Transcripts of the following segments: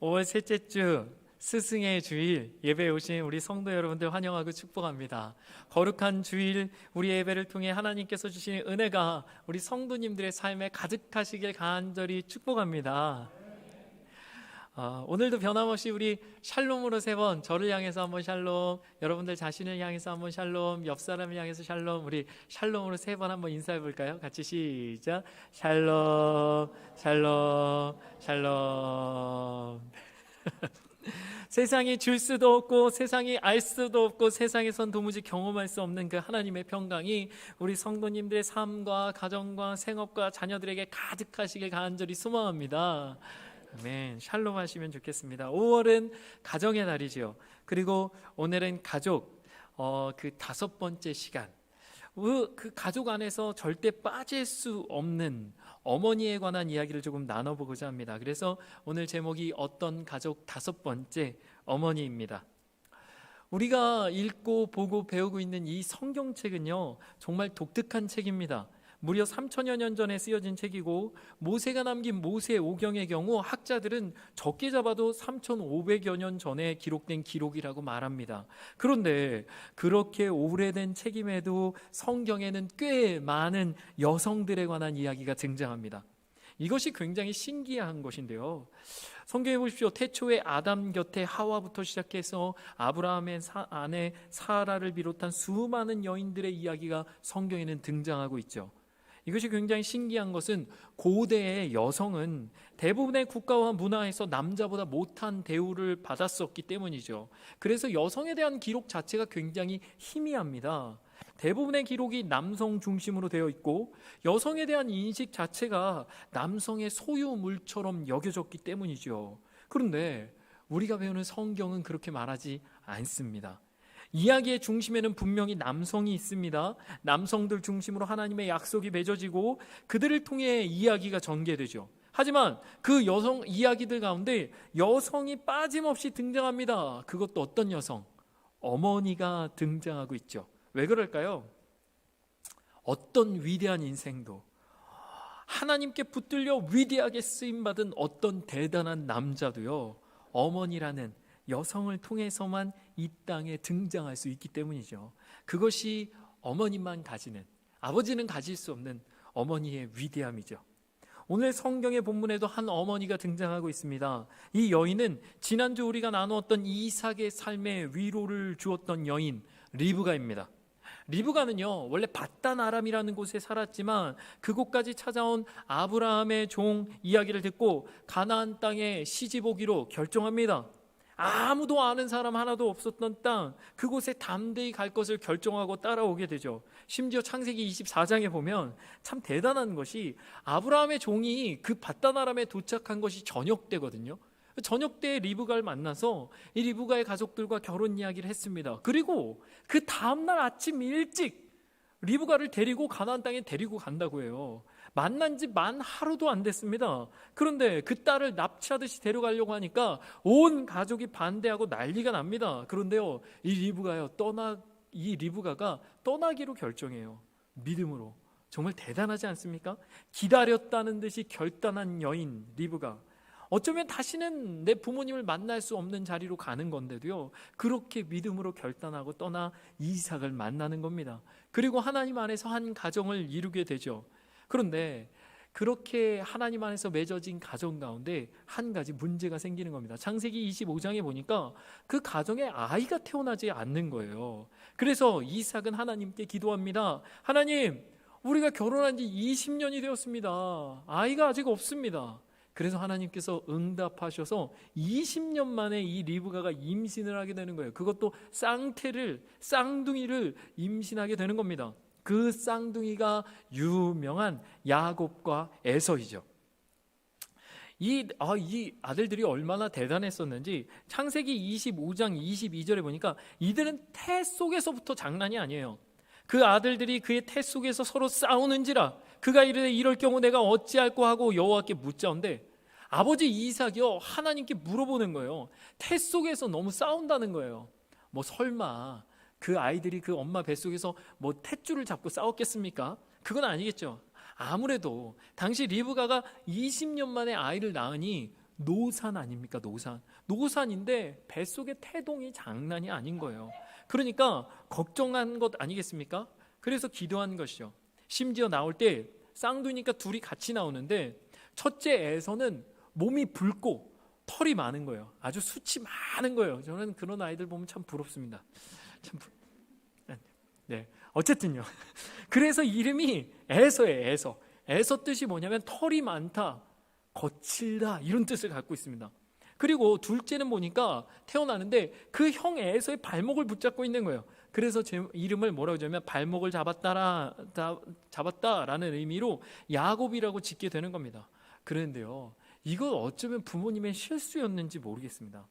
5월 셋째 주 스승의 주일 예배에 오신 우리 성도 여러분들 환영하고 축복합니다. 거룩한 주일 우리 예배를 통해 하나님께서 주시는 은혜가 우리 성도님들의 삶에 가득하시길 간절히 축복합니다. 어, 오늘도 변함없이 우리 샬롬으로 세 번 저를 향해서 한번 샬롬 여러분들 자신을 향해서 한번 샬롬 옆 사람을 향해서 샬롬 우리 샬롬으로 세 번 한번 인사해 볼까요? 같이 시작 샬롬 샬롬 샬롬 세상이 줄 수도 없고 세상이 알 수도 없고 세상에선 도무지 경험할 수 없는 그 하나님의 평강이 우리 성도님들의 삶과 가정과 생업과 자녀들에게 가득하시길 간절히 소망합니다. 아멘. 샬롬 하시면 좋겠습니다. 5월은 가정의 달이죠. 그리고 오늘은 가족 어, 그 다섯 번째 시간. 그, 그 가족 안에서 절대 빠질 수 없는 어머니에 관한 이야기를 조금 나눠보고자 합니다. 그래서 오늘 제목이 어떤 가족 다섯 번째 어머니입니다. 우리가 읽고 보고 배우고 있는 이 성경책은요, 정말 독특한 책입니다. 무려 3천여 년 전에 쓰여진 책이고 모세가 남긴 모세 오경의 경우 학자들은 적게 잡아도 3,500여 년 전에 기록된 기록이라고 말합니다. 그런데 그렇게 오래된 책임에도 성경에는 꽤 많은 여성들에 관한 이야기가 등장합니다. 이것이 굉장히 신기한 것인데요. 성경에 보십시오. 태초에 아담 곁에 하와부터 시작해서 아브라함의 사, 아내 사라를 비롯한 수많은 여인들의 이야기가 성경에는 등장하고 있죠. 이것이 굉장히 신기한 것은 고대의 여성은 대부분의 국가와 문화에서 남자보다 못한 대우를 받았었기 때문이죠. 그래서 여성에 대한 기록 자체가 굉장히 희미합니다. 대부분의 기록이 남성 중심으로 되어 있고 여성에 대한 인식 자체가 남성의 소유물처럼 여겨졌기 때문이죠. 그런데 우리가 배우는 성경은 그렇게 말하지 않습니다. 이야기의 중심에는 분명히 남성이 있습니다. 남성들 중심으로 하나님의 약속이 맺어지고 그들을 통해 이야기가 전개되죠. 하지만 그 여성 이야기들 가운데 여성이 빠짐없이 등장합니다. 그것도 어떤 여성? 어머니가 등장하고 있죠. 왜 그럴까요? 어떤 위대한 인생도 하나님께 붙들려 위대하게 쓰임 받은 어떤 대단한 남자도요. 어머니라는 여성을 통해서만 이 땅에 등장할 수 있기 때문이죠. 그것이 어머니만 가지는 아버지는 가질 수 없는 어머니의 위대함이죠. 오늘 성경의 본문에도 한 어머니가 등장하고 있습니다. 이 여인은 지난주 우리가 나누었던 이삭의 삶에 위로를 주었던 여인 리브가입니다. 리브가는요 원래 바단 아람이라는 곳에 살았지만 그곳까지 찾아온 아브라함의 종 이야기를 듣고 가나안 땅에 시집 오기로 결정합니다. 아무도 아는 사람 하나도 없었던 땅 그곳에 담대히 갈 것을 결정하고 따라오게 되죠. 심지어 창세기 24장에 보면 참 대단한 것이 아브라함의 종이 그 바다나람에 도착한 것이 저녁 때거든요. 저녁 때 리브가를 만나서 이 리브가의 가족들과 결혼 이야기를 했습니다. 그리고 그 다음 날 아침 일찍 리브가를 데리고 가나안 땅에 데리고 간다고 해요. 만난 지 만 하루도 안 됐습니다. 그런데 그 딸을 납치하듯이 데려가려고 하니까 온 가족이 반대하고 난리가 납니다. 그런데요, 이 리브가요, 떠나, 이 리브가가 떠나기로 결정해요. 믿음으로. 정말 대단하지 않습니까? 기다렸다는 듯이 결단한 여인, 리브가. 어쩌면 다시는 내 부모님을 만날 수 없는 자리로 가는 건데도요. 그렇게 믿음으로 결단하고 떠나 이삭을 만나는 겁니다. 그리고 하나님 안에서 한 가정을 이루게 되죠. 그런데 그렇게 하나님 안에서 맺어진 가정 가운데 한 가지 문제가 생기는 겁니다. 창세기 25장에 보니까 그 가정에 아이가 태어나지 않는 거예요. 그래서 이삭은 하나님께 기도합니다. 하나님, 우리가 결혼한 지 20년이 되었습니다. 아이가 아직 없습니다. 그래서 하나님께서 응답하셔서 20년 만에 이 리브가가 임신을 하게 되는 거예요. 그것도 쌍태를, 쌍둥이를 임신하게 되는 겁니다. 그 쌍둥이가 유명한 야곱과 에서이죠. 이, 아, 이 아들들이 얼마나 대단했었는지 창세기 25장 22절에 보니까 이들은 태 속에서부터 장난이 아니에요. 그 아들들이 그의 태 속에서 서로 싸우는지라 그가 이르되 이럴 경우 내가 어찌할꼬 하고 여호와께 묻자온데 아버지 이삭이요 하나님께 물어보는 거예요. 태 속에서 너무 싸운다는 거예요. 뭐 설마 그 아이들이 그 엄마 뱃속에서 뭐 탯줄을 잡고 싸웠겠습니까? 그건 아니겠죠. 아무래도 당시 리브가가 20년 만에 아이를 낳으니 노산 아닙니까? 노산. 노산인데 뱃속의 태동이 장난이 아닌 거예요. 그러니까 걱정한 것 아니겠습니까? 그래서 기도한 것이죠. 심지어 나올 때 쌍둥이니까 둘이 같이 나오는데 첫째에서는 몸이 붉고 털이 많은 거예요. 아주 수치 많은 거예요. 저는 그런 아이들 보면 참 부럽습니다. 참 부... 네. 어쨌든요. 그래서 이름이 에서예요. 에서. 에서 뜻이 뭐냐면 털이 많다, 거칠다 이런 뜻을 갖고 있습니다. 그리고 둘째는 보니까 태어나는데 그 형 에서의 발목을 붙잡고 있는 거예요. 그래서 제 이름을 뭐라고 하냐면 발목을 잡았다라 잡았다라는 의미로 야곱이라고 짓게 되는 겁니다. 그런데요. 이거 어쩌면 부모님의 실수였는지 모르겠습니다.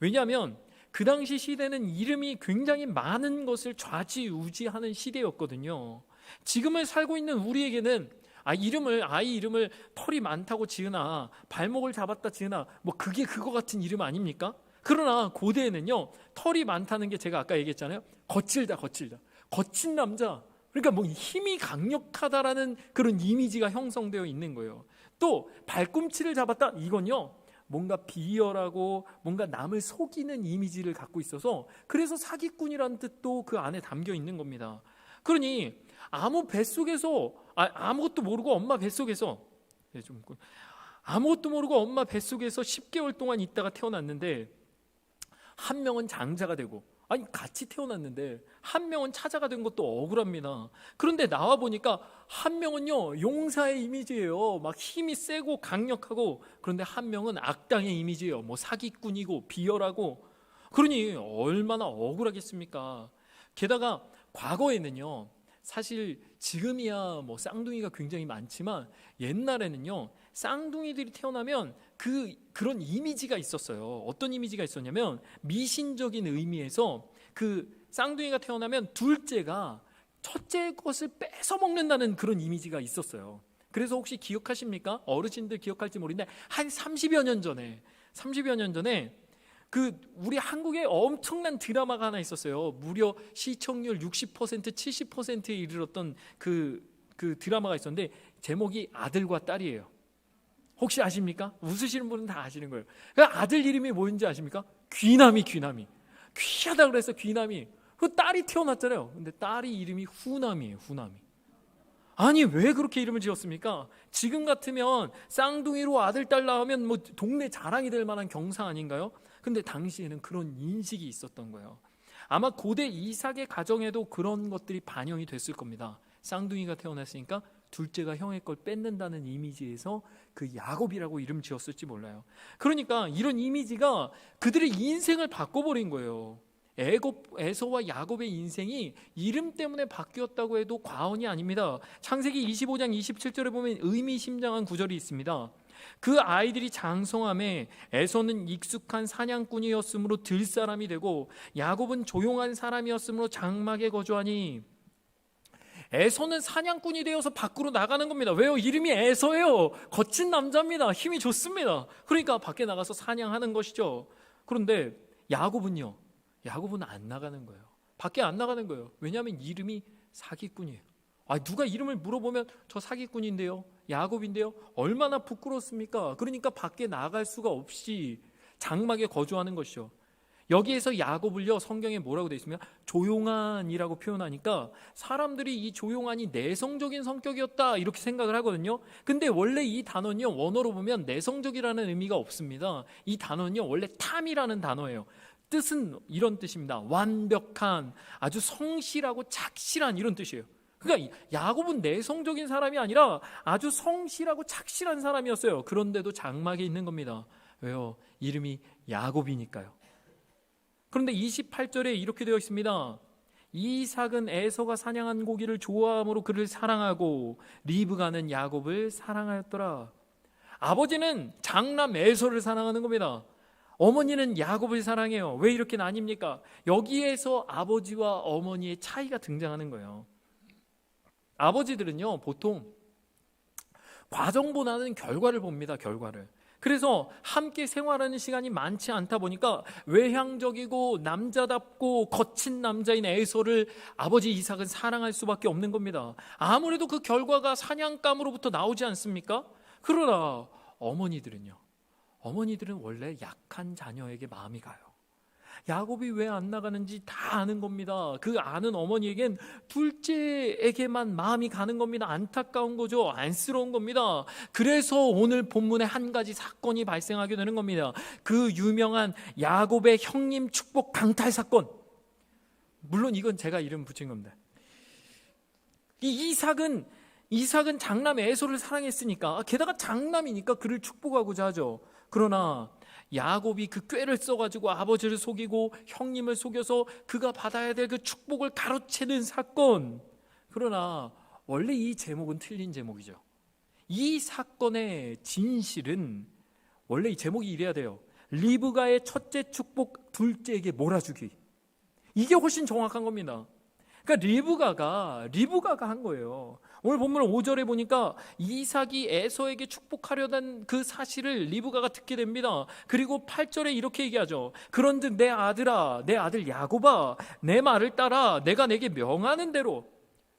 왜냐하면 그 당시 시대는 이름이 굉장히 많은 것을 좌지우지하는 시대였거든요. 지금을 살고 있는 우리에게는 아 이름을 아이 이름을 털이 많다고 지으나 발목을 잡았다 지으나 뭐 그게 그거 같은 이름 아닙니까? 그러나 고대에는요 털이 많다는 게 제가 아까 얘기했잖아요 거칠다 거칠다 거친 남자 그러니까 뭐 힘이 강력하다라는 그런 이미지가 형성되어 있는 거예요. 또 발꿈치를 잡았다 이건요 뭔가 비열하고 뭔가 남을 속이는 이미지를 갖고 있어서 그래서 사기꾼이라는 뜻도 그 안에 담겨 있는 겁니다. 그러니 아무 뱃속에서 아, 아무것도 모르고 엄마 뱃속에서 네, 좀 아무것도 모르고 엄마 뱃속에서 10개월 동안 있다가 태어났는데 한 명은 장자가 되고 아니 같이 태어났는데 한 명은 차자가 된 것도 억울합니다. 그런데 나와 보니까 한 명은요 용사의 이미지예요. 막 힘이 세고 강력하고 그런데 한 명은 악당의 이미지예요. 뭐 사기꾼이고 비열하고 그러니 얼마나 억울하겠습니까? 게다가 과거에는요 사실 지금이야 뭐 쌍둥이가 굉장히 많지만 옛날에는요 쌍둥이들이 태어나면 그 그런 이미지가 있었어요. 어떤 이미지가 있었냐면 미신적인 의미에서 그 쌍둥이가 태어나면 둘째가 첫째 것을 뺏어 먹는다는 그런 이미지가 있었어요. 그래서 혹시 기억하십니까? 어르신들 기억할지 모르는데 한 30여 년 전에 30여 년 전에 그 우리 한국에 엄청난 드라마가 하나 있었어요. 무려 시청률 60% 70%에 이르렀던 그, 그 드라마가 있었는데 제목이 아들과 딸이에요. 혹시 아십니까? 웃으시는 분은 다 아시는 거예요. 그 아들 이름이 뭐인지 아십니까? 귀남이 귀남이. 귀하다 그래서 귀남이. 그 딸이 태어났잖아요. 근데 딸이 이름이 후남이에요. 후남이. 아니 왜 그렇게 이름을 지었습니까? 지금 같으면 쌍둥이로 아들 딸 낳으면 뭐 동네 자랑이 될 만한 경사 아닌가요? 근데 당시에는 그런 인식이 있었던 거예요. 아마 고대 이삭의 가정에도 그런 것들이 반영이 됐을 겁니다. 쌍둥이가 태어났으니까 둘째가 형의 걸 뺏는다는 이미지에서 그 야곱이라고 이름 지었을지 몰라요. 그러니까 이런 이미지가 그들의 인생을 바꿔버린 거예요. 애곱, 에서와 야곱의 인생이 이름 때문에 바뀌었다고 해도 과언이 아닙니다. 창세기 25장 27절에 보면 의미심장한 구절이 있습니다. 그 아이들이 장성함에 에서는 익숙한 사냥꾼이었으므로 들 사람이 되고 야곱은 조용한 사람이었으므로 장막에 거주하니 에서는 사냥꾼이 되어서 밖으로 나가는 겁니다. 왜요? 이름이 에서예요. 거친 남자입니다. 힘이 좋습니다. 그러니까 밖에 나가서 사냥하는 것이죠. 그런데 야곱은요. 야곱은 안 나가는 거예요. 밖에 안 나가는 거예요. 왜냐하면 이름이 사기꾼이에요. 아, 누가 이름을 물어보면 저 사기꾼인데요. 야곱인데요. 얼마나 부끄럽습니까? 그러니까 밖에 나갈 수가 없이 장막에 거주하는 것이죠. 여기에서 야곱을요 성경에 뭐라고 되어 있으면 조용한이라고 표현하니까 사람들이 이 조용한이 내성적인 성격이었다 이렇게 생각을 하거든요. 근데 원래 이 단어는요 원어로 보면 내성적이라는 의미가 없습니다. 이 단어는요 원래 탐이라는 단어예요. 뜻은 이런 뜻입니다. 완벽한 아주 성실하고 착실한 이런 뜻이에요. 그러니까 야곱은 내성적인 사람이 아니라 아주 성실하고 착실한 사람이었어요. 그런데도 장막에 있는 겁니다. 왜요? 이름이 야곱이니까요. 그런데 28절에 이렇게 되어 있습니다. 이삭은 에서가 사냥한 고기를 좋아함으로 그를 사랑하고 리브가는 야곱을 사랑하였더라. 아버지는 장남 에서를 사랑하는 겁니다. 어머니는 야곱을 사랑해요. 왜 이렇게 나뉩니까? 여기에서 아버지와 어머니의 차이가 등장하는 거예요. 아버지들은요, 보통 과정보다는 결과를 봅니다, 결과를. 그래서 함께 생활하는 시간이 많지 않다 보니까 외향적이고 남자답고 거친 남자인 에서를 아버지 이삭은 사랑할 수밖에 없는 겁니다. 아무래도 그 결과가 사냥감으로부터 나오지 않습니까? 그러나 어머니들은요. 어머니들은 원래 약한 자녀에게 마음이 가요. 야곱이 왜 안 나가는지 다 아는 겁니다. 그 아는 어머니에겐 둘째에게만 마음이 가는 겁니다. 안타까운 거죠. 안쓰러운 겁니다. 그래서 오늘 본문에 한 가지 사건이 발생하게 되는 겁니다. 그 유명한 야곱의 형님 축복 강탈 사건. 물론 이건 제가 이름 붙인 겁니다. 이 이삭은 이삭은 장남 에서를 사랑했으니까 게다가 장남이니까 그를 축복하고자 하죠. 그러나 야곱이 그 꾀를 써가지고 아버지를 속이고 형님을 속여서 그가 받아야 될 그 축복을 가로채는 사건. 그러나 원래 이 제목은 틀린 제목이죠. 이 사건의 진실은 원래 이 제목이 이래야 돼요. 리브가의 첫째 축복 둘째에게 몰아주기. 이게 훨씬 정확한 겁니다. 그러니까 리브가가 리브가가 한 거예요. 오늘 본문 5절에 보니까 이삭이 에서에게 축복하려던 그 사실을 리브가가 듣게 됩니다. 그리고 8절에 이렇게 얘기하죠. 그런즉 내 아들아, 내 아들 야곱아, 내 말을 따라 내가 내게 명하는 대로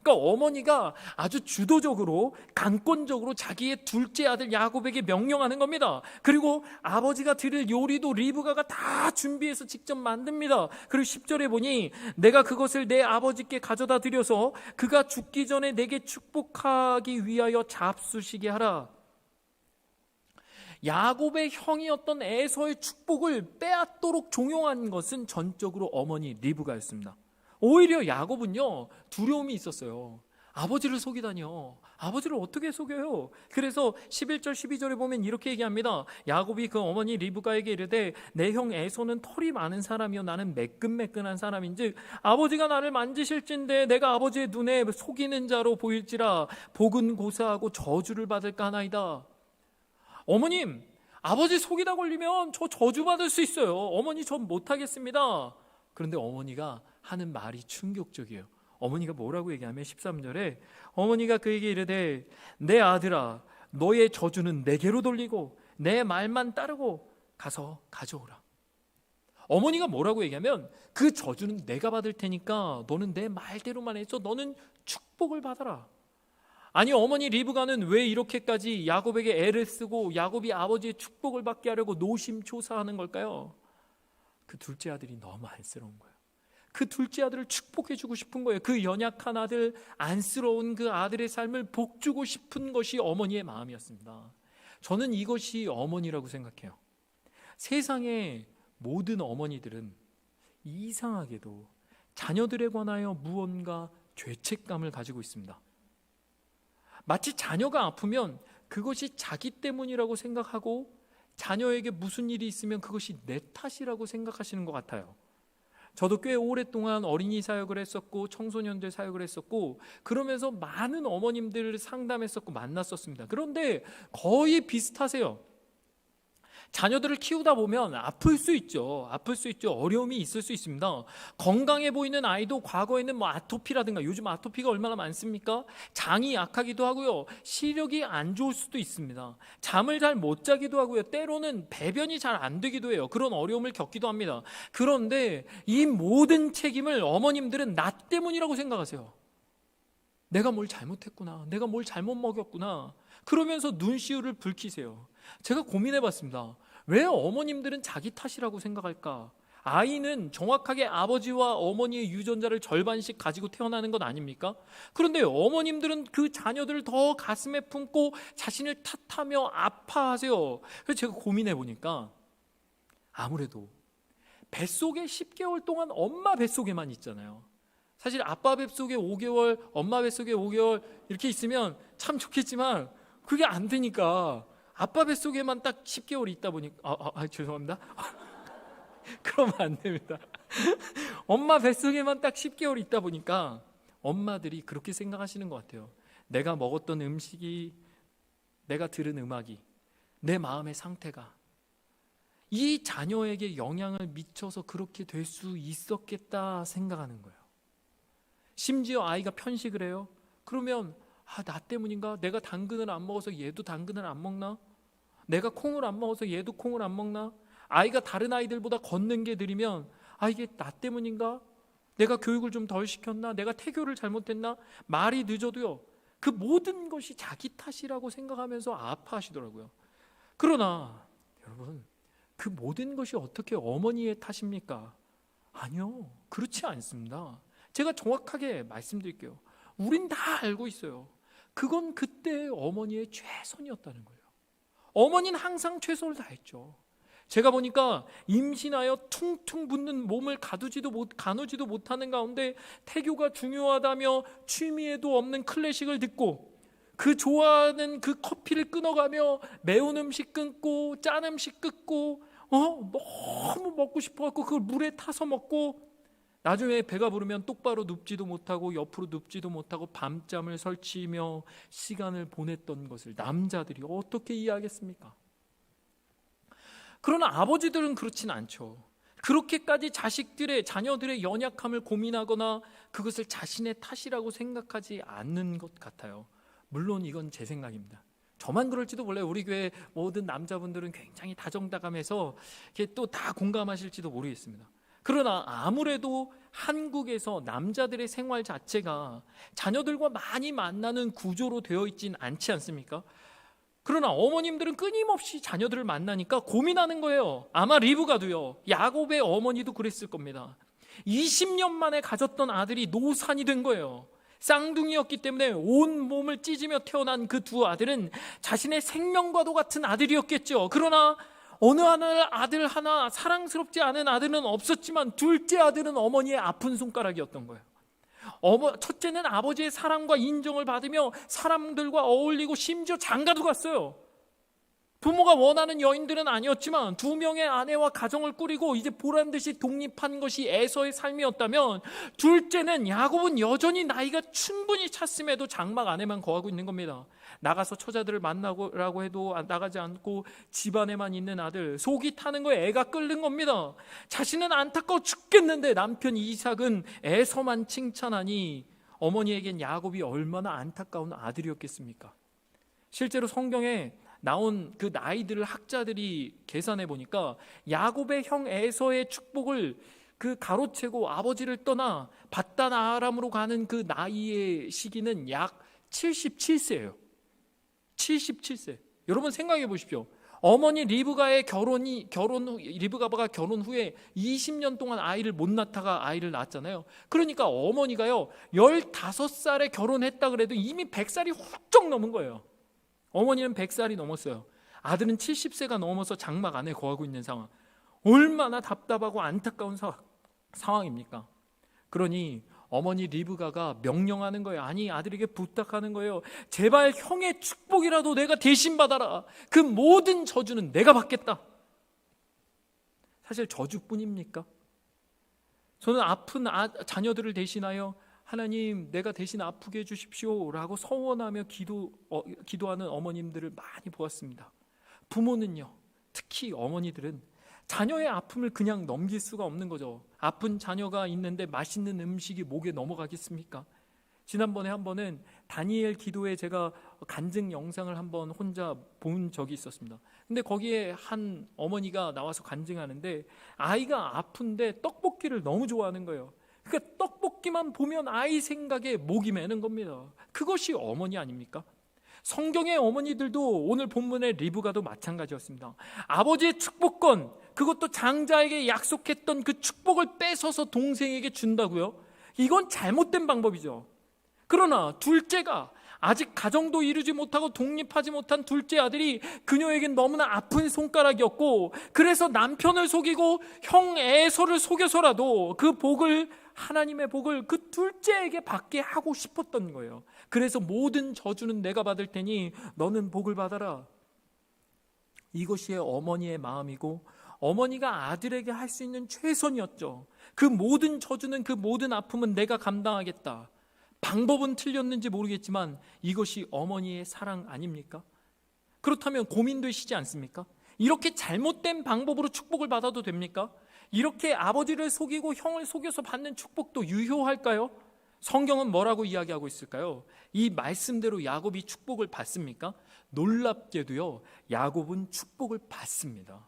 그러니까 어머니가 아주 주도적으로 강권적으로 자기의 둘째 아들 야곱에게 명령하는 겁니다. 그리고 아버지가 드릴 요리도 리브가가 다 준비해서 직접 만듭니다. 그리고 10절에 보니 내가 그것을 내 아버지께 가져다 드려서 그가 죽기 전에 내게 축복하기 위하여 잡수시게 하라. 야곱의 형이었던 에서의 축복을 빼앗도록 종용한 것은 전적으로 어머니 리브가였습니다. 오히려 야곱은요 두려움이 있었어요. 아버지를 속이다니요. 아버지를 어떻게 속여요? 그래서 11절 12절에 보면 이렇게 얘기합니다. 야곱이 그 어머니 리브가에게 이르되 내 형 에서는 털이 많은 사람이요 나는 매끈매끈한 사람인즉 아버지가 나를 만지실진데 내가 아버지의 눈에 속이는 자로 보일지라 복은 고사하고 저주를 받을까 하나이다. 어머님, 아버지 속이다 걸리면 저 저주 받을 수 있어요. 어머니 전 못하겠습니다. 그런데 어머니가 하는 말이 충격적이에요. 어머니가 뭐라고 얘기하면 13절에 어머니가 그에게 이르되 내 아들아 너의 저주는 내게로 돌리고 내 말만 따르고 가서 가져오라. 어머니가 뭐라고 얘기하면 그 저주는 내가 받을 테니까 너는 내 말대로만 해서 너는 축복을 받아라. 아니 어머니 리브가는 왜 이렇게까지 야곱에게 애를 쓰고 야곱이 아버지의 축복을 받게 하려고 노심초사하는 걸까요? 그 둘째 아들이 너무 안쓰러운 거예요. 그 둘째 아들을 축복해 주고 싶은 거예요. 그 연약한 아들, 안쓰러운 그 아들의 삶을 복 주고 싶은 것이 어머니의 마음이었습니다. 저는 이것이 어머니라고 생각해요. 세상의 모든 어머니들은 이상하게도 자녀들에 관하여 무언가 죄책감을 가지고 있습니다. 마치 자녀가 아프면 그것이 자기 때문이라고 생각하고 자녀에게 무슨 일이 있으면 그것이 내 탓이라고 생각하시는 것 같아요. 저도 꽤 오랫동안 어린이 사역을 했었고 청소년들 사역을 했었고 그러면서 많은 어머님들을 상담했었고 만났었습니다. 그런데 거의 비슷하세요. 자녀들을 키우다 보면 아플 수 있죠. 아플 수 있죠. 어려움이 있을 수 있습니다. 건강해 보이는 아이도 과거에는 뭐 아토피라든가 요즘 아토피가 얼마나 많습니까? 장이 약하기도 하고요. 시력이 안 좋을 수도 있습니다. 잠을 잘 못 자기도 하고요. 때로는 배변이 잘 안 되기도 해요. 그런 어려움을 겪기도 합니다. 그런데 이 모든 책임을 어머님들은 나 때문이라고 생각하세요. 내가 뭘 잘못했구나. 내가 뭘 잘못 먹였구나. 그러면서 눈시울을 붉히세요. 제가 고민해 봤습니다. 왜 어머님들은 자기 탓이라고 생각할까? 아이는 정확하게 아버지와 어머니의 유전자를 절반씩 가지고 태어나는 것 아닙니까? 그런데 어머님들은 그 자녀들을 더 가슴에 품고 자신을 탓하며 아파하세요. 그래서 제가 고민해 보니까 아무래도 뱃속에 10개월 동안 엄마 뱃속에만 있잖아요. 사실 아빠 뱃속에 5개월, 엄마 뱃속에 5개월 이렇게 있으면 참 좋겠지만 그게 안 되니까 아빠 뱃속에만 딱 10개월 있다 보니까 아, 아, 아 죄송합니다. 그러면 안 됩니다. 엄마 뱃속에만 딱 10개월 있다 보니까 엄마들이 그렇게 생각하시는 것 같아요. 내가 먹었던 음식이 내가 들은 음악이 내 마음의 상태가 이 자녀에게 영향을 미쳐서 그렇게 될 수 있었겠다 생각하는 거예요. 심지어 아이가 편식을 해요. 그러면 아, 나 때문인가? 내가 당근을 안 먹어서 얘도 당근을 안 먹나? 내가 콩을 안 먹어서 얘도 콩을 안 먹나? 아이가 다른 아이들보다 걷는 게 느리면 아, 이게 나 때문인가? 내가 교육을 좀 덜 시켰나? 내가 태교를 잘못했나? 말이 늦어도요. 그 모든 것이 자기 탓이라고 생각하면서 아파하시더라고요. 그러나 여러분, 그 모든 것이 어떻게 어머니의 탓입니까? 아니요. 그렇지 않습니다. 제가 정확하게 말씀드릴게요. 우린 다 알고 있어요. 그건 그때 어머니의 최선이었다는 거예요. 어머니는 항상 최선을 다했죠. 제가 보니까 임신하여 퉁퉁 붓는 몸을 가두지도 못 가누지도 못하는 가운데 태교가 중요하다며 취미에도 없는 클래식을 듣고 그 좋아하는 그 커피를 끊어가며 매운 음식 끊고 짠 음식 끊고 어 너무 먹고 싶어갖고 그걸 물에 타서 먹고 나중에 배가 부르면 똑바로 눕지도 못하고 옆으로 눕지도 못하고 밤잠을 설치며 시간을 보냈던 것을 남자들이 어떻게 이해하겠습니까? 그러나 아버지들은 그렇진 않죠. 그렇게까지 자식들의 자녀들의 연약함을 고민하거나 그것을 자신의 탓이라고 생각하지 않는 것 같아요. 물론 이건 제 생각입니다. 저만 그럴지도 몰라요. 우리 교회 모든 남자분들은 굉장히 다정다감해서 또다 공감하실지도 모르겠습니다. 그러나 아무래도 한국에서 남자들의 생활 자체가 자녀들과 많이 만나는 구조로 되어 있진 않지 않습니까? 그러나 어머님들은 끊임없이 자녀들을 만나니까 고민하는 거예요. 아마 리브가도요. 야곱의 어머니도 그랬을 겁니다. 20년 만에 가졌던 아들이 노산이 된 거예요. 쌍둥이였기 때문에 온 몸을 찢으며 태어난 그 두 아들은 자신의 생명과도 같은 아들이었겠죠. 그러나 어느 하나 아들 하나 사랑스럽지 않은 아들은 없었지만 둘째 아들은 어머니의 아픈 손가락이었던 거예요. 어머, 첫째는 아버지의 사랑과 인정을 받으며 사람들과 어울리고 심지어 장가도 갔어요. 부모가 원하는 여인들은 아니었지만 두 명의 아내와 가정을 꾸리고 이제 보란 듯이 독립한 것이 에서의 삶이었다면 둘째는 야곱은 여전히 나이가 충분히 찼음에도 장막 안에만 거하고 있는 겁니다. 나가서 처자들을 만나고라고 해도 나가지 않고 집안에만 있는 아들 속이 타는 거에 애가 끓는 겁니다. 자신은 안타까워 죽겠는데 남편 이삭은 에서만 칭찬하니 어머니에겐 야곱이 얼마나 안타까운 아들이었겠습니까? 실제로 성경에 나온 그 나이들을 학자들이 계산해 보니까 야곱의 형 에서의 축복을 그 가로채고 아버지를 떠나 바단 아람으로 가는 그 나이의 시기는 약 77세예요. 77세. 여러분 생각해 보십시오. 어머니 리브가의 결혼이 결혼 후 리브가가 결혼 후에 20년 동안 아이를 못 낳다가 아이를 낳았잖아요. 그러니까 어머니가요 15살에 결혼했다 그래도 이미 100살이 훌쩍 넘은 거예요. 어머니는 100살이 넘었어요. 아들은 70세가 넘어서 장막 안에 거하고 있는 상황. 얼마나 답답하고 안타까운 사, 상황입니까? 그러니 어머니 리브가가 명령하는 거예요. 아니 아들에게 부탁하는 거예요. 제발 형의 축복이라도 내가 대신 받아라. 그 모든 저주는 내가 받겠다. 사실 저주뿐입니까? 저는 아픈 아, 자녀들을 대신하여 하나님 내가 대신 아프게 해주십시오라고 서원하며 기도 어, 기도하는 어머님들을 많이 보았습니다. 부모는요, 특히 어머니들은 자녀의 아픔을 그냥 넘길 수가 없는 거죠. 아픈 자녀가 있는데 맛있는 음식이 목에 넘어가겠습니까? 지난번에 한 번은 다니엘 기도에 제가 간증 영상을 한 번 혼자 본 적이 있었습니다. 근데 거기에 한 어머니가 나와서 간증하는데 아이가 아픈데 떡볶이를 너무 좋아하는 거예요. 그러니까 떡볶이만 보면 아이 생각에 목이 매는 겁니다. 그것이 어머니 아닙니까? 성경의 어머니들도 오늘 본문의 리브가도 마찬가지였습니다. 아버지의 축복권, 그것도 장자에게 약속했던 그 축복을 뺏어서 동생에게 준다고요? 이건 잘못된 방법이죠. 그러나 둘째가 아직 가정도 이루지 못하고 독립하지 못한 둘째 아들이 그녀에겐 너무나 아픈 손가락이었고 그래서 남편을 속이고 형 에서를 속여서라도 그 복을 하나님의 복을 그 둘째에게 받게 하고 싶었던 거예요. 그래서 모든 저주는 내가 받을 테니 너는 복을 받아라. 이것이 어머니의 마음이고 어머니가 아들에게 할 수 있는 최선이었죠. 그 모든 저주는 그 모든 아픔은 내가 감당하겠다. 방법은 틀렸는지 모르겠지만 이것이 어머니의 사랑 아닙니까? 그렇다면 고민되시지 않습니까? 이렇게 잘못된 방법으로 축복을 받아도 됩니까? 이렇게 아버지를 속이고 형을 속여서 받는 축복도 유효할까요? 성경은 뭐라고 이야기하고 있을까요? 이 말씀대로 야곱이 축복을 받습니까? 놀랍게도요, 야곱은 축복을 받습니다.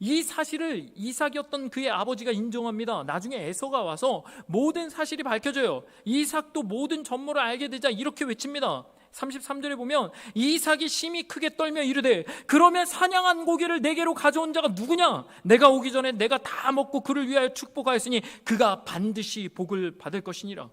이 사실을 이삭이었던 그의 아버지가 인정합니다. 나중에 에서가 와서 모든 사실이 밝혀져요. 이삭도 모든 전모를 알게 되자 이렇게 외칩니다. 33절에 보면 이삭이 심히 크게 떨며 이르되 그러면 사냥한 고기를 내게로 가져온 자가 누구냐? 내가 오기 전에 내가 다 먹고 그를 위하여 축복하였으니 그가 반드시 복을 받을 것이니라.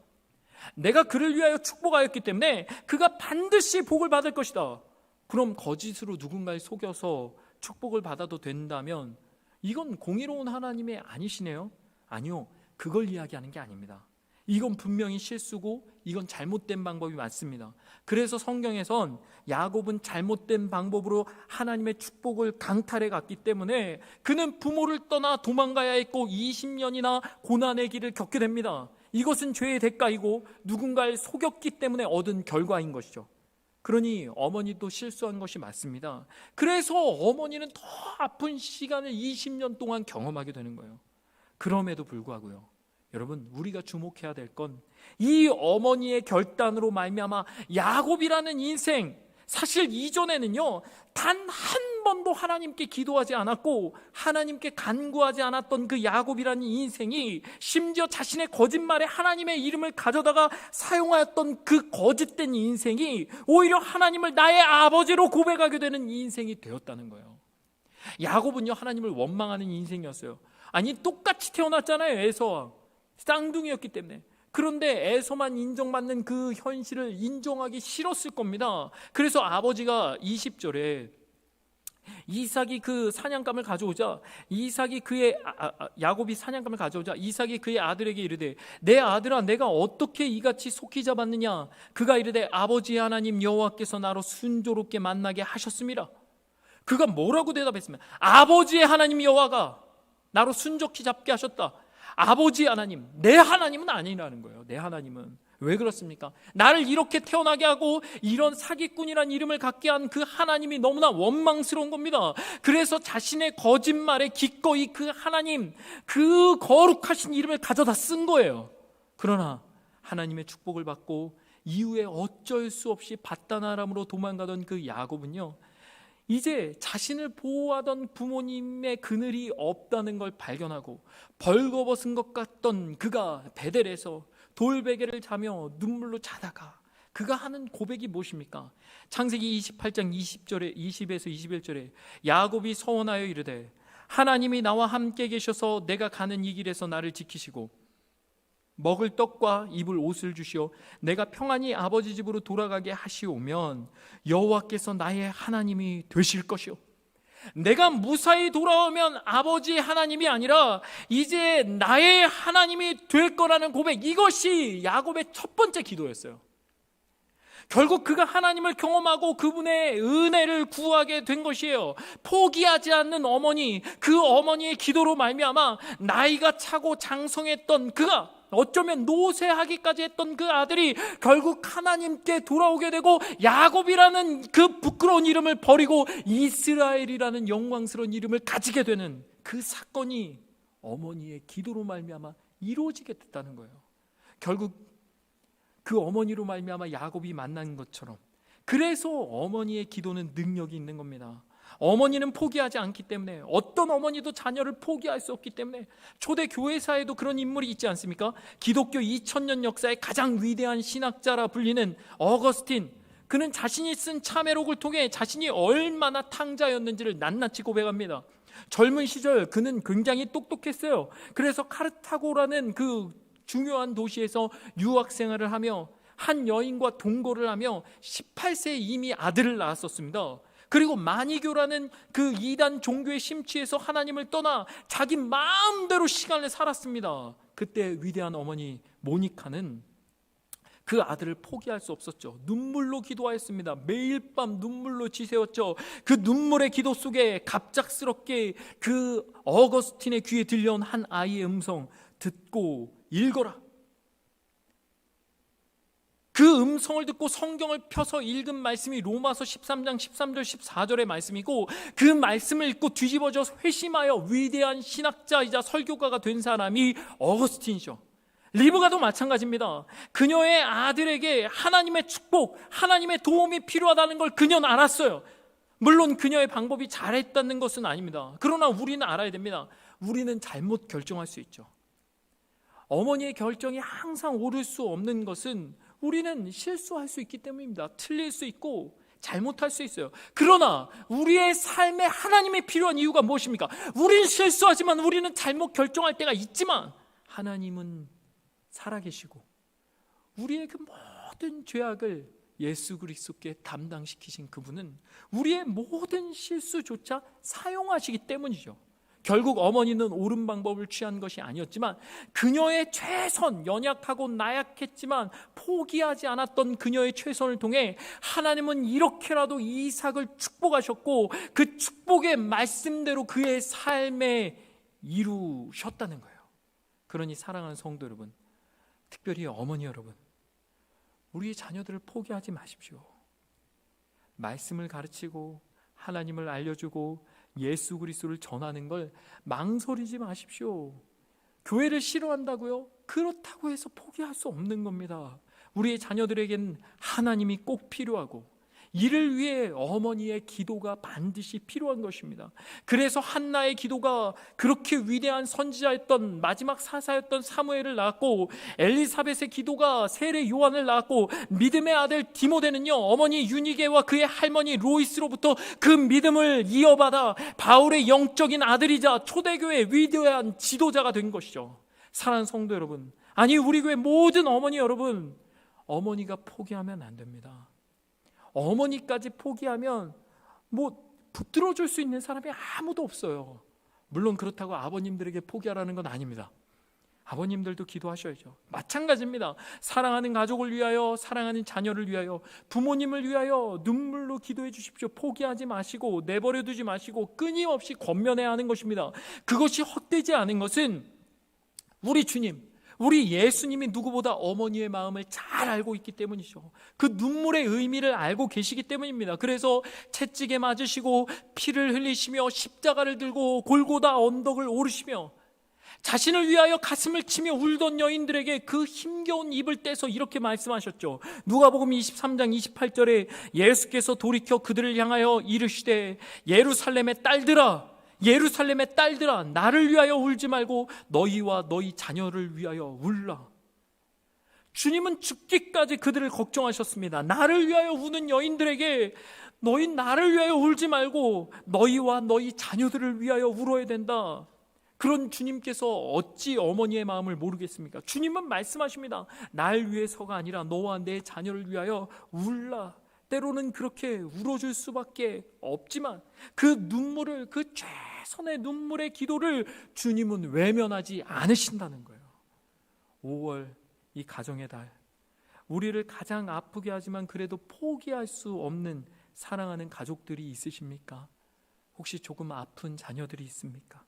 내가 그를 위하여 축복하였기 때문에 그가 반드시 복을 받을 것이다. 그럼 거짓으로 누군가를 속여서 축복을 받아도 된다면 이건 공의로운 하나님이 아니시네요? 아니요. 그걸 이야기하는 게 아닙니다 이건 분명히 실수고 이건 잘못된 방법이 맞습니다. 그래서 성경에선 야곱은 잘못된 방법으로 하나님의 축복을 강탈해 갔기 때문에 그는 부모를 떠나 도망가야 했고 20년이나 고난의 길을 겪게 됩니다. 이것은 죄의 대가이고 누군가를 속였기 때문에 얻은 결과인 것이죠. 그러니 어머니도 실수한 것이 맞습니다. 그래서 어머니는 더 아픈 시간을 20년 동안 경험하게 되는 거예요. 그럼에도 불구하고요. 여러분 우리가 주목해야 될 건 이 어머니의 결단으로 말미암아 야곱이라는 인생 사실 이전에는요 단 한 번도 하나님께 기도하지 않았고 하나님께 간구하지 않았던 그 야곱이라는 인생이 심지어 자신의 거짓말에 하나님의 이름을 가져다가 사용하였던 그 거짓된 인생이 오히려 하나님을 나의 아버지로 고백하게 되는 인생이 되었다는 거예요. 야곱은요 하나님을 원망하는 인생이었어요. 아니 똑같이 태어났잖아요 에서와 쌍둥이였기 때문에 그런데 에서만 인정받는 그 현실을 인정하기 싫었을 겁니다. 그래서 아버지가 20절에 이삭이 그 사냥감을 가져오자 이삭이 그의 아, 아, 야곱이 사냥감을 가져오자 이삭이 그의 아들에게 이르되 내 아들아 내가 어떻게 이같이 속히 잡았느냐 그가 이르되 아버지 하나님 여호와께서 나로 순조롭게 만나게 하셨습니다. 그가 뭐라고 대답했으면 아버지의 하나님 여호와가 나로 순조롭게 잡게 하셨다. 아버지 하나님, 내 하나님은 아니라는 거예요. 내 하나님은. 왜 그렇습니까? 나를 이렇게 태어나게 하고 이런 사기꾼이란 이름을 갖게 한 그 하나님이 너무나 원망스러운 겁니다. 그래서 자신의 거짓말에 기꺼이 그 하나님, 그 거룩하신 이름을 가져다 쓴 거예요. 그러나 하나님의 축복을 받고 이후에 어쩔 수 없이 바다나람으로 도망가던 그 야곱은요. 이제 자신을 보호하던 부모님의 그늘이 없다는 걸 발견하고 벌거벗은 것 같던 그가 베델에서 돌베개를 자며 눈물로 자다가 그가 하는 고백이 무엇입니까? 창세기 28장 20절에 20에서 21절에 야곱이 서원하여 이르되 하나님이 나와 함께 계셔서 내가 가는 이 길에서 나를 지키시고 먹을 떡과 입을 옷을 주시어 내가 평안히 아버지 집으로 돌아가게 하시오면 여호와께서 나의 하나님이 되실 것이요 내가 무사히 돌아오면 아버지 하나님이 아니라 이제 나의 하나님이 될 거라는 고백 이것이 야곱의 첫 번째 기도였어요. 결국 그가 하나님을 경험하고 그분의 은혜를 구하게 된 것이에요. 포기하지 않는 어머니, 그 어머니의 기도로 말미암아 나이가 차고 장성했던 그가 어쩌면 노쇠하기까지 했던 그 아들이 결국 하나님께 돌아오게 되고 야곱이라는 그 부끄러운 이름을 버리고 이스라엘이라는 영광스러운 이름을 가지게 되는 그 사건이 어머니의 기도로 말미암아 이루어지게 됐다는 거예요. 결국 그 어머니로 말미암아 야곱이 만난 것처럼 그래서 어머니의 기도는 능력이 있는 겁니다. 어머니는 포기하지 않기 때문에 어떤 어머니도 자녀를 포기할 수 없기 때문에 초대 교회사에도 그런 인물이 있지 않습니까? 기독교 2000년 역사의 가장 위대한 신학자라 불리는 어거스틴 그는 자신이 쓴 참회록을 통해 자신이 얼마나 탕자였는지를 낱낱이 고백합니다. 젊은 시절 그는 굉장히 똑똑했어요. 그래서 카르타고라는 그 중요한 도시에서 유학 생활을 하며 한 여인과 동거를 하며 18세에 이미 아들을 낳았었습니다. 그리고 마니교라는 그 이단 종교의 심취에서 하나님을 떠나 자기 마음대로 시간을 살았습니다. 그때 위대한 어머니 모니카는 그 아들을 포기할 수 없었죠. 눈물로 기도하였습니다. 매일 밤 눈물로 지새웠죠. 그 눈물의 기도 속에 갑작스럽게 그 어거스틴의 귀에 들려온 한 아이의 음성 듣고 읽어라. 그 음성을 듣고 성경을 펴서 읽은 말씀이 로마서 13장 13절 14절의 말씀이고 그 말씀을 읽고 뒤집어져 회심하여 위대한 신학자이자 설교가가 된 사람이 어거스틴이죠. 리브가도 마찬가지입니다. 그녀의 아들에게 하나님의 축복, 하나님의 도움이 필요하다는 걸 그녀는 알았어요. 물론 그녀의 방법이 잘했다는 것은 아닙니다. 그러나 우리는 알아야 됩니다. 우리는 잘못 결정할 수 있죠. 어머니의 결정이 항상 옳을 수 없는 것은 우리는 실수할 수 있기 때문입니다. 틀릴 수 있고 잘못할 수 있어요. 그러나 우리의 삶에 하나님이 필요한 이유가 무엇입니까? 우리는 실수하지만 우리는 잘못 결정할 때가 있지만 하나님은 살아계시고 우리의 그 모든 죄악을 예수 그리스도께 담당시키신 그분은 우리의 모든 실수조차 사용하시기 때문이죠. 결국 어머니는 옳은 방법을 취한 것이 아니었지만 그녀의 최선, 연약하고 나약했지만 포기하지 않았던 그녀의 최선을 통해 하나님은 이렇게라도 이삭을 축복하셨고 그 축복의 말씀대로 그의 삶에 이루셨다는 거예요. 그러니 사랑하는 성도 여러분, 특별히 어머니 여러분, 우리의 자녀들을 포기하지 마십시오. 말씀을 가르치고 하나님을 알려주고 예수 그리스도를 전하는 걸 망설이지 마십시오. 교회를 싫어한다고요? 그렇다고 해서 포기할 수 없는 겁니다. 우리의 자녀들에겐 하나님이 꼭 필요하고 이를 위해 어머니의 기도가 반드시 필요한 것입니다. 그래서 한나의 기도가 그렇게 위대한 선지자였던 마지막 사사였던 사무엘을 낳았고 엘리사벳의 기도가 세례 요한을 낳았고 믿음의 아들 디모데는요 어머니 유니게와 그의 할머니 로이스로부터 그 믿음을 이어받아 바울의 영적인 아들이자 초대교회 위대한 지도자가 된 것이죠. 사랑하는 성도 여러분, 아니 우리 교회 모든 어머니 여러분, 어머니가 포기하면 안 됩니다. 어머니까지 포기하면 뭐 붙들어 줄 수 있는 사람이 아무도 없어요. 물론 그렇다고 아버님들에게 포기하라는 건 아닙니다. 아버님들도 기도하셔야죠. 마찬가지입니다. 사랑하는 가족을 위하여, 사랑하는 자녀를 위하여, 부모님을 위하여 눈물로 기도해 주십시오. 포기하지 마시고, 내버려 두지 마시고, 끊임없이 권면해야 하는 것입니다. 그것이 헛되지 않은 것은 우리 주님, 우리 예수님이 누구보다 어머니의 마음을 잘 알고 있기 때문이죠. 그 눈물의 의미를 알고 계시기 때문입니다. 그래서 채찍에 맞으시고 피를 흘리시며 십자가를 들고 골고다 언덕을 오르시며 자신을 위하여 가슴을 치며 울던 여인들에게 그 힘겨운 입을 떼서 이렇게 말씀하셨죠. 누가복음 23장 28절에 예수께서 돌이켜 그들을 향하여 이르시되 예루살렘의 딸들아 예루살렘의 딸들아 나를 위하여 울지 말고 너희와 너희 자녀를 위하여 울라. 주님은 죽기까지 그들을 걱정하셨습니다. 나를 위하여 우는 여인들에게 너희 나를 위하여 울지 말고 너희와 너희 자녀들을 위하여 울어야 된다. 그런 주님께서 어찌 어머니의 마음을 모르겠습니까? 주님은 말씀하십니다. 날 위해서가 아니라 너와 내 자녀를 위하여 울라. 때로는 그렇게 울어줄 수밖에 없지만 그 눈물을 그 최선의 눈물의 기도를 주님은 외면하지 않으신다는 거예요. 5월 이 가정의 달 우리를 가장 아프게 하지만 그래도 포기할 수 없는 사랑하는 가족들이 있으십니까? 혹시 조금 아픈 자녀들이 있습니까?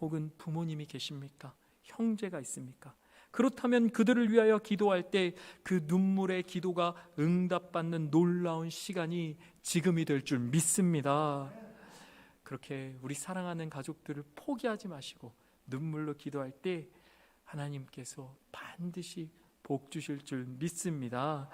혹은 부모님이 계십니까? 형제가 있습니까? 그렇다면 그들을 위하여 기도할 때 그 눈물의 기도가 응답받는 놀라운 시간이 지금이 될 줄 믿습니다. 그렇게 우리 사랑하는 가족들을 포기하지 마시고 눈물로 기도할 때 하나님께서 반드시 복 주실 줄 믿습니다.